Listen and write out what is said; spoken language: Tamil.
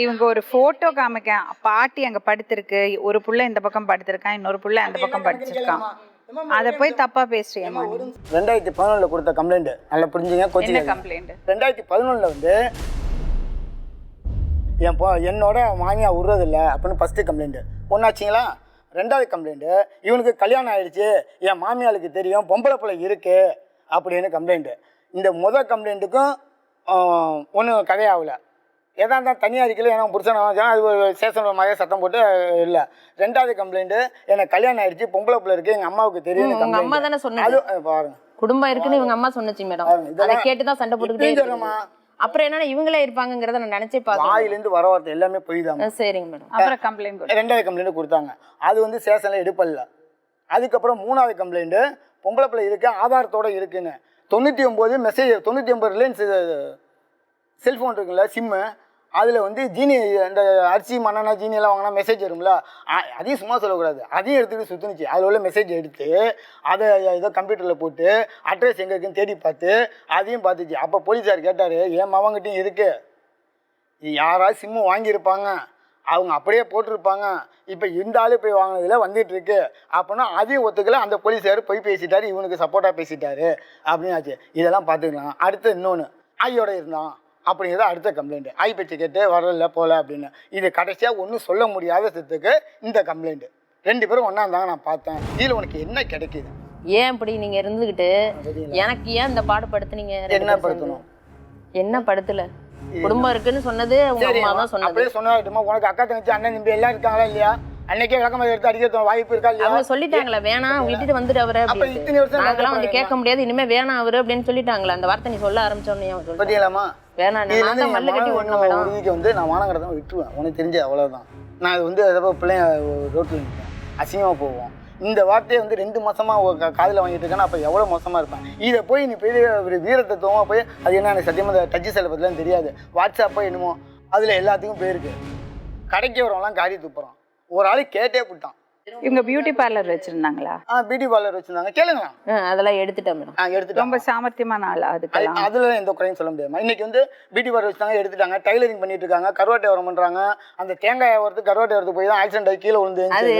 இவங்க ஒரு போட்டோ காமிக்க பாட்டி அங்க படுத்திருக்கு. ஒரு புள்ள இந்த பக்கம் படுத்திருக்கான் இன்னொரு புள்ள அந்த பக்கம் படுத்திருக்கான். அத போய் தப்பா பேசுறியம்மா? ரெண்டாயிரத்தி பதினொன்றில் கொடுத்த கம்ப்ளைண்ட் நல்லா புரிஞ்சுங்க கோச்சிங்க கம்ப்ளைண்ட் ரெண்டாயிரத்தி பதினொன்றில் வந்து என் பொ என்னோட மாமியா விட்றதில்ல அப்படின்னு ஃபஸ்ட்டு கம்ப்ளைண்ட்டு ஒன்றாச்சிங்களா ரெண்டாவது கம்ப்ளைண்ட்டு இவனுக்கு கல்யாணம் ஆயிடுச்சு. என் மாமியாளுக்கு தெரியும். பொம்பளை பிள்ளை இருக்கு. அப்படின்னு கம்ப்ளைண்ட்டு இந்த முதல் கம்ப்ளைண்ட்டுக்கும் ஒன்றும் கதையாகல. எதா இருந்தால் தனியாக இருக்கல ஏன்னா புருஷன் அது ஒரு சேஷன் மாதிரி சத்தம் போட்டு இல்லை. ரெண்டாவது கம்ப்ளைண்ட்டு எனக்கு கல்யாணம் ஆயிடுச்சு பொம்பளை பிள்ளை இருக்கு எங்கள் அம்மாவுக்கு தெரியும் அம்மா தானே அது சொன்னது பாருங்க. குடும்பம் இருக்குன்னு இவங்க அம்மா சொன்னச்சு மேடம். அதை இதெல்லாம் கேட்டுதான் சண்டை போட்டுக்கிட்டே. அப்புறம் என்னன்னா இவங்களே இருப்பாங்கங்கறத நான் நினைச்சே பாக்கல வாயிலேருந்து வர வார்த்தை எல்லாமே பொய் தான் சரிங்க மேடம். அப்புறம் கம்ப்ளைண்ட் ரெண்டாவது கம்ப்ளைண்ட் கொடுத்தாங்க. அது வந்து ஸ்டேஷனில் எடுப்பல்ல. அதுக்கப்புறம் மூணாவது கம்ப்ளைண்ட்டு பொம்பளை பிள்ளை இருக்கு ஆதாரத்தோட இருக்குன்னு. தொண்ணூற்றி ஒம்பது மெசேஜ் தொண்ணூற்றி ஒம்பது ரிலையன்ஸ் செல்ஃபோன் இருக்குல்ல சிம்மு அதில் வந்து ஜீனி இந்த அரிசி மண்ணெண்ணெய் ஜீனியெல்லாம் வாங்கினா மெசேஜ் வரும்ல? அதையும் சும்மா சொல்லக்கூடாது. அதையும் எடுத்துகிட்டு சுற்றுனுச்சு அதில் உள்ள மெசேஜ் எடுத்து அதை ஏதோ கம்ப்யூட்டரில் போட்டு அட்ரஸ் எங்கே இருக்குன்னு தேடி பார்த்து அதையும் பார்த்துச்சு. அப்போ போலீஸார் கேட்டார் என் மவங்கிட்டையும் இருக்குது இது யாராவது சிம்மு வாங்கியிருப்பாங்க. அவங்க அப்படியே போட்டிருப்பாங்க. இப்போ இந்த ஆளு போய் வாங்கினதில் வந்துட்டு இருக்கு. அப்படின்னா அதையும் ஒத்துக்கல. அந்த போலீஸார் போய் பேசிட்டாரு. இவனுக்கு சப்போர்ட்டாக பேசிட்டாரு. அப்படின்னு ஆச்சு இதெல்லாம் பார்த்துக்கலாம். அடுத்து இன்னொன்று ஐயோட இருந்தான். அப்படிங்கிறது அடுத்த கம்ப்ளைண்ட் ஐ பேச்சு கேட்டு வரல போல அப்படின்னு. இது கடைசியாக ஒன்றும் சொல்ல முடியாத சத்துக்கு இந்த கம்ப்ளைண்ட் ரெண்டு பேரும் ஒன்றா இருந்தாங்க நான் பார்த்தேன். இதில் உனக்கு என்ன கிடைக்குது? ஏன் இப்படி நீங்க இருந்துகிட்டு? எனக்கு ஏன் இந்த பாடுபடுத்துனீங்க ரெண்டு என்ன? படுத்தணும்? என்ன படுத்தல? குடும்பம் இருக்குன்னு சொன்னது உங்க அம்மா தான் அப்படியே சொன்னாட்டுமா உனக்கு அக்கா தங்கச்சி அண்ணன் தம்பி எல்லாம் இருக்காங்களா இல்லையா? அன்னைக்கே விளக்கமாக எடுத்து அடிக்கிறது வாய்ப்பு இருக்கா இல்லையா? அவங்க சொல்லிட்டாங்களா வேணாம் விட்டுட்டு வந்துட்டு அவரு அப்ப இத்தனை வருஷம் நாங்களாம் வந்து கேட்க முடியாது இனிமே வேணாம் அவரு அப்படின்னு சொல்லிட்டாங்களா அந்த வார்த்தை நீ சொல்ல ஆரம்பிச்சோன்னே. பத்தியலாமா வேணாம் நான் தான் வந்து நான் வானம் கடத்த விட்டுருவேன். உனக்கு தெரிஞ்ச அவ்வளவுதான். நான் இது வந்து எதாவது பிள்ளைங்க ரோட்டில் நிற்பேன் அசிங்கமாக போவோம். இந்த வார்த்தையை வந்து ரெண்டு மாசமா காதில் வாங்கிட்டு இருக்கேன்னா அப்போ எவ்வளோ மோசமா இருப்பேன்? இதை போய் நீ போய் ஒரு வீரத்தத்துவமாக போய் அது என்ன எனக்கு சத்தியமாக இந்த டச்சு செல்லை பற்றிலாம் தெரியாது. வாட்ஸ்அப்போ என்னமோ அதில் எல்லாத்துக்கும் போயிருக்கு. கடைக்கு வரவங்களாம் காரி துப்புறான். ஒரு ஆள் கேட்டே விட்டான் இவங்க பியூட்டி பார்லர் வச்சிருந்தாங்களா? ஆ பியூட்டி பார்லர் வச்சுருந்தாங்க. கேளுங்களா அதெல்லாம் எடுத்துட்டேன் மேடம். ஆ எடுத்துட்டோம். ரொம்ப சாமர்த்தியமான ஆளா அதுக்கெல்லாம்? அதுல எந்த குறையும் சொல்ல முடியாது இன்னைக்கு வந்து பியூட்டி பார்லர் வச்சுட்டாங்க எடுத்துட்டாங்க. டைலரிங் பண்ணிட்டு இருக்காங்க. கருவாட்டை வரம் பண்றாங்க. அந்த தேங்காய் வரது கருவாட்டை வரது போய் தான் ஆக்சிடென்ட் ஆகி கீழே விழுந்து அது.